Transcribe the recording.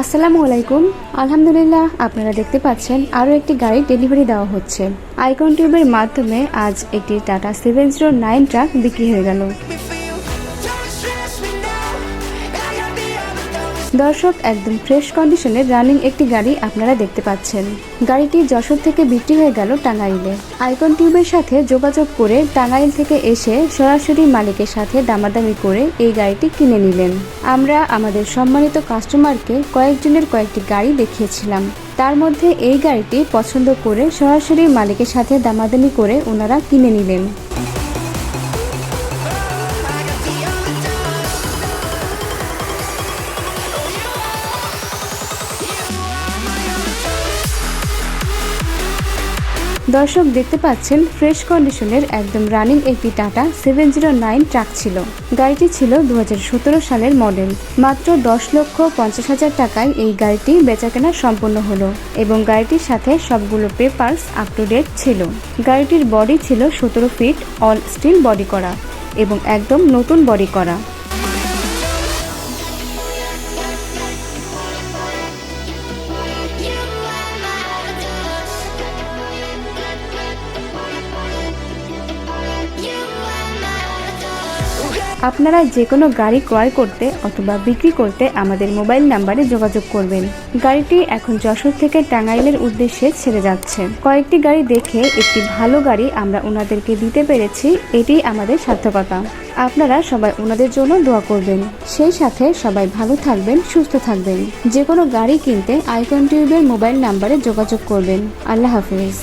আসসালামু আলাইকুম। আলহামদুলিল্লাহ, আপনারা দেখতে পাচ্ছেন আরও একটি গাড়ি ডেলিভারি দেওয়া হচ্ছে। আইকন টিউবের মাধ্যমে আজ একটি Tata seven zero nine truck বিক্রি হয়ে গেল। দর্শক, একদম ফ্রেশ কন্ডিশনের রানিং একটি গাড়ি আপনারা দেখতে পাচ্ছেন। গাড়িটি যশোর থেকে বিক্রি হয়ে গেল টাঙ্গাইলে। আইকন টিউবের সাথে যোগাযোগ করে টাঙ্গাইল থেকে এসে সরাসরি মালিকের সাথে দামাদামি করে এই গাড়িটি কিনে নিলেন। আমরা আমাদের সম্মানিত কাস্টমারকে কয়েকজনের কয়েকটি গাড়ি দেখিয়েছিলাম। তার মধ্যে এই গাড়িটি পছন্দ করে সরাসরি মালিকের সাথে দামাদামি করে ওনারা কিনে নিলেন। দর্শক দেখতে পাচ্ছেন ফ্রেশ কন্ডিশনের একদম রানিং একটি Tata seven zero nine truck ছিল। গাড়িটি ছিল দু হাজার সতেরো সালের মডেল মাত্র দশ লক্ষ পঞ্চাশ হাজার টাকায় এই গাড়িটি বেচাকেনা সম্পন্ন হলো এবং গাড়িটির সাথে সবগুলো পেপারস আপ টু ডেট ছিল। গাড়িটির বডি ছিল সতেরো ফিট অল স্টিল বডি করা এবং একদম নতুন বডি করা। আপনারা যে কোনো গাড়ি ক্রয় করতে অথবা বিক্রি করতে আমাদের মোবাইল নাম্বারে যোগাযোগ করবেন। গাড়িটি এখন যশোর থেকে টাঙ্গাইলের উদ্দেশ্যে ছেড়ে যাচ্ছে। কয়েকটি গাড়ি দেখে একটি ভালো গাড়ি আমরা ওনাদেরকে দিতে পেরেছি, এটি আমাদের সার্থকতা। আপনারা সবাই ওনাদের জন্য দোয়া করবেন। সেই সাথে সবাই ভালো থাকবেন, সুস্থ থাকবেন। যে কোনো গাড়ি কিনতে আইকন টিউবের মোবাইল নাম্বারে যোগাযোগ করবেন। আল্লাহ হাফিজ।